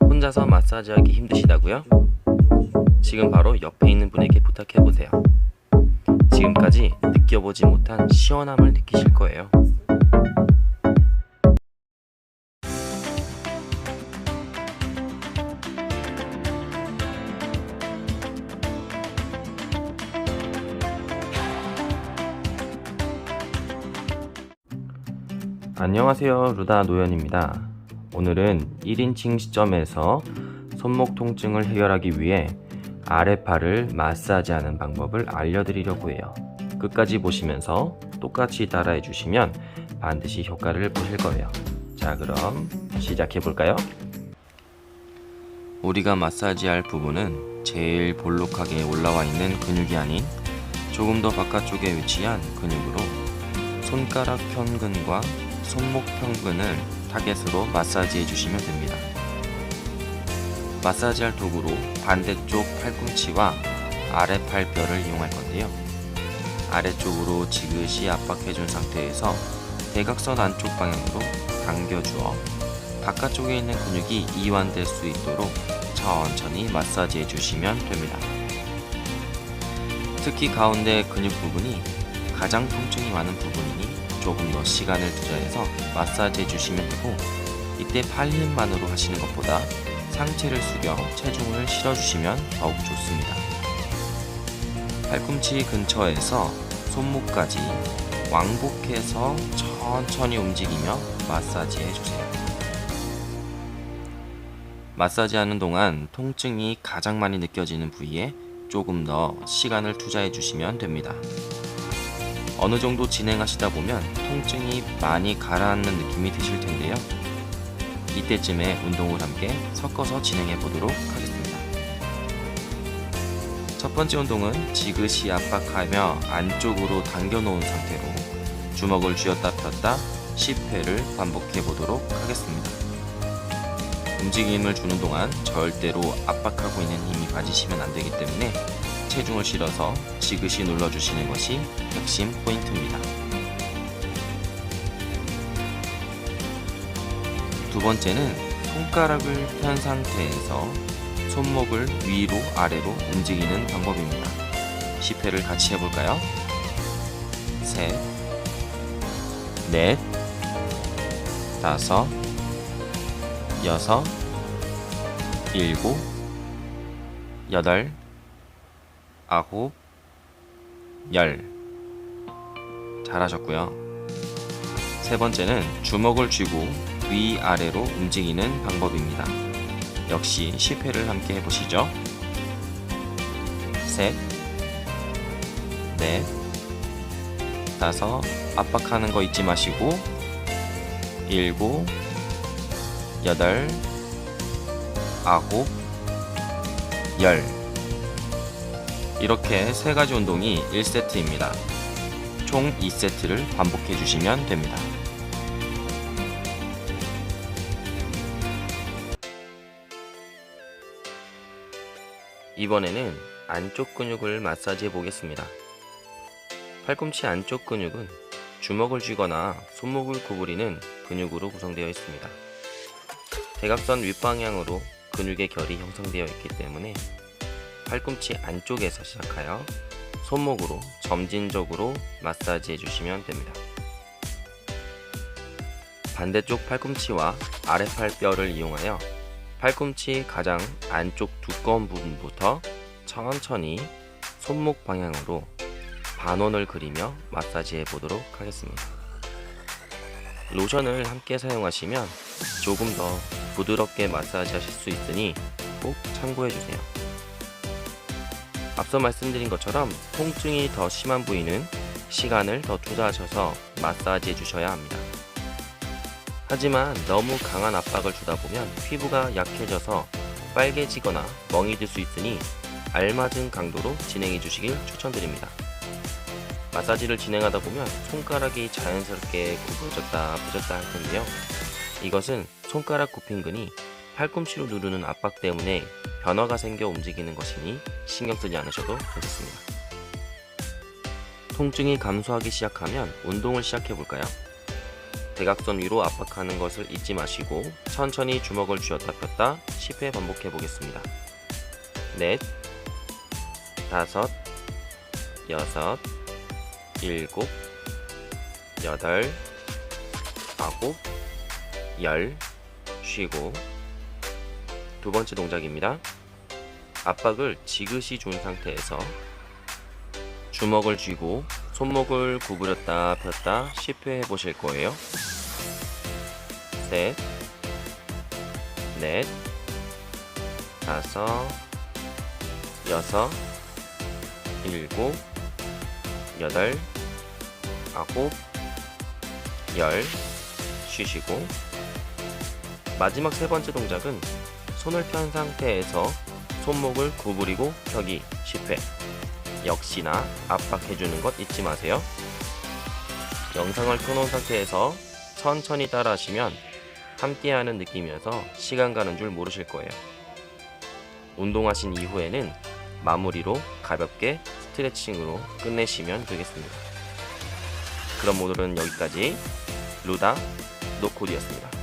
혼자서 마사지하기 힘드시다고요? 지금 바로 옆에 있는 분에게 부탁해 보세요. 지금까지 느껴보지 못한 시원함을 느끼실 거예요. 안녕하세요. 루다 노현입니다. 오늘은 1인칭 시점에서 손목 통증을 해결하기 위해 아래팔을 마사지하는 방법을 알려드리려고 해요. 끝까지 보시면서 똑같이 따라해 주시면 반드시 효과를 보실 거예요. 자, 그럼 시작해 볼까요? 우리가 마사지할 부분은 제일 볼록하게 올라와 있는 근육이 아닌 조금 더 바깥쪽에 위치한 근육으로 손가락 편근과 손목 편근을 타겟으로 마사지해 주시면 됩니다. 마사지할 도구로 반대쪽 팔꿈치와 아래팔뼈를 이용할 건데요. 아래쪽으로 지그시 압박해 준 상태에서 대각선 안쪽 방향으로 당겨 주어 바깥쪽에 있는 근육이 이완될 수 있도록 천천히 마사지해 주시면 됩니다. 특히 가운데 근육 부분이 가장 통증이 많은 부분이니 조금 더 시간을 투자해서 마사지 해주시면 되고 이때 팔 힘만으로 하시는 것보다 상체를 숙여 체중을 실어주시면 더욱 좋습니다. 팔꿈치 근처에서 손목까지 왕복해서 천천히 움직이며 마사지 해주세요. 마사지 하는 동안 통증이 가장 많이 느껴지는 부위에 조금 더 시간을 투자해 주시면 됩니다. 어느 정도 진행하시다 보면 통증이 많이 가라앉는 느낌이 드실 텐데요. 이때쯤에 운동을 함께 섞어서 진행해 보도록 하겠습니다. 첫 번째 운동은 지그시 압박하며 안쪽으로 당겨 놓은 상태로 주먹을 쥐었다 폈다 10회를 반복해 보도록 하겠습니다. 움직임을 주는 동안 절대로 압박하고 있는 힘이 빠지시면 안 되기 때문에 체중을 실어서 지그시 눌러주시는 것이 핵심 포인트입니다. 두 번째는 손가락을 편 상태에서 손목을 위로 아래로 움직이는 방법입니다. 10회를 같이 해볼까요? 셋, 넷, 다섯, 여섯, 일곱, 여덟, 아홉, 열. 잘하셨고요. 세 번째는 주먹을 쥐고 위아래로 움직이는 방법입니다. 역시 10회를 함께 해보시죠. 셋, 넷, 다섯, 압박하는 거 잊지 마시고, 일곱, 여덟, 아홉, 열. 이렇게 세 가지 운동이 1세트입니다. 총 2세트를 반복해 주시면 됩니다. 이번에는 안쪽 근육을 마사지해 보겠습니다. 팔꿈치 안쪽 근육은 주먹을 쥐거나 손목을 구부리는 근육으로 구성되어 있습니다. 대각선 윗방향으로 근육의 결이 형성되어 있기 때문에 팔꿈치 안쪽에서 시작하여 손목으로 점진적으로 마사지 해주시면 됩니다. 반대쪽 팔꿈치와 아래팔뼈를 이용하여 팔꿈치 가장 안쪽 두꺼운 부분부터 천천히 손목 방향으로 반원을 그리며 마사지 해 보도록 하겠습니다. 로션을 함께 사용하시면 조금 더 부드럽게 마사지 하실 수 있으니 꼭 참고해 주세요. 앞서 말씀드린 것처럼 통증이 더 심한 부위는 시간을 더 투자하셔서 마사지 해 주셔야 합니다. 하지만 너무 강한 압박을 주다 보면 피부가 약해져서 빨개지거나 멍이 들 수 있으니 알맞은 강도로 진행해 주시길 추천드립니다. 마사지를 진행하다 보면 손가락이 자연스럽게 굽어졌다 아프졌다 할 텐데요. 이것은 손가락 굽힌근이 팔꿈치로 누르는 압박 때문에 변화가 생겨 움직이는 것이니 신경 쓰지 않으셔도 되겠습니다. 통증이 감소하기 시작하면 운동을 시작해 볼까요? 대각선 위로 압박하는 것을 잊지 마시고 천천히 주먹을 쥐었다 폈다 10회 반복해 보겠습니다. 넷, 다섯, 여섯, 일곱, 여덟, 아홉, 열, 쉬고 두 번째 동작입니다. 압박을 지그시 준 상태에서 주먹을 쥐고 손목을 구부렸다 폈다 10회 해보실 거예요. 셋, 넷, 다섯, 여섯, 일곱, 여덟, 아홉, 열, 쉬시고 마지막 세 번째 동작은 손을 편 상태에서 손목을 구부리고 펴기 10회 역시나 압박해주는 것 잊지 마세요. 영상을 켜놓은 상태에서 천천히 따라 하시면 함께하는 느낌이어서 시간 가는 줄 모르실 거예요. 운동하신 이후에는 마무리로 가볍게 스트레칭으로 끝내시면 되겠습니다. 그럼 오늘은 여기까지 루다 노코디였습니다.